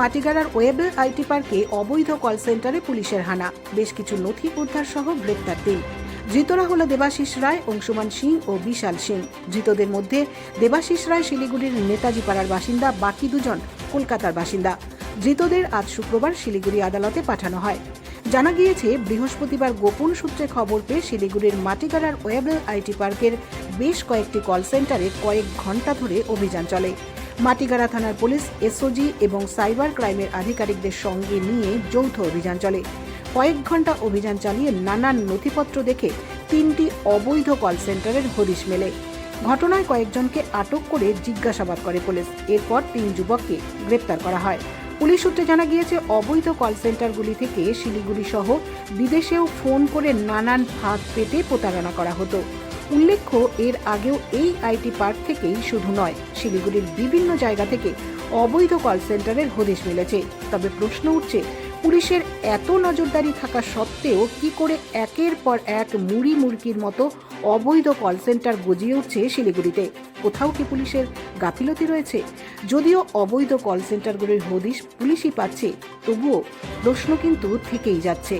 মাটিগাড়ার Wavell IT পার্কে অবৈধ call সেন্টারে পুলিশের হানা। বেশ কিছু নথি উদ্ধার সহ গ্রেপ্তার তিন। ধৃতরা হল দেবাশিস রায়, অংশুমান সিং ও বিশাল সিং ধৃতদের মধ্যে দেবাশিস রায় শিলিগুড়ির নেতাজি পাড়ার বাসিন্দা, বাকি দুজন কলকাতার বাসিন্দা। ধৃতদের আজ শুক্রবার শিলিগুড়ি আদালতে পাঠানো হয়। জানা গিয়েছে, বৃহস্পতিবার গোপন সূত্রে খবর পেয়ে শিলিগুড়ির মাটিগাড়ার ওয়েবেল আইটি পার্কের বেশ কয়েকটি কল সেন্টারে কয়েক ঘণ্টা ধরে অভিযান চলে। মাটিগাড়া থানার পুলিশ, এসওজি এবং সাইবার ক্রাইমের আধিকারিকদের সঙ্গে নিয়ে যৌথ অভিযান চলে। কয়েক ঘণ্টা অভিযান চালিয়ে নানান নথিপত্র দেখে তিনটি অবৈধ কল সেন্টারের হদিশ মেলে। ঘটনায় কয়েকজনকে আটক করে জিজ্ঞাসাবাদ করে পুলিশ। এরপর তিন যুবককে গ্রেপ্তার করা হয়। পুলিশ সূত্রে জানা গিয়েছে, অবৈধ কল সেন্টারগুলি থেকে শিলিগুড়ি সহ বিদেশেও ফোন করে নানান ফাঁদ পেতে প্রতারণা করা হতো। উল্লেখ্য, এর আগেও এই আইটি পার্ক থেকেই শুধু নয়, শিলিগুড়ির বিভিন্ন জায়গা থেকে অবৈধ কল সেন্টারের হদিশ মিলেছে। তবে প্রশ্ন উঠছে, পুলিশের এত নজরদারি থাকা সত্ত্বেও কি করে একের পর এক মুড়ি মুরগির মতো অবৈধ কল সেন্টার গজিয়ে উঠছে শিলিগুড়িতে? কোথাও কি পুলিশের গাফিলতি রয়েছে? যদিও অবৈধ কল সেন্টারগুলির হদিশ পুলিশই পাচ্ছে, তবুও প্রশ্ন কিন্তু থেকেই যাচ্ছে।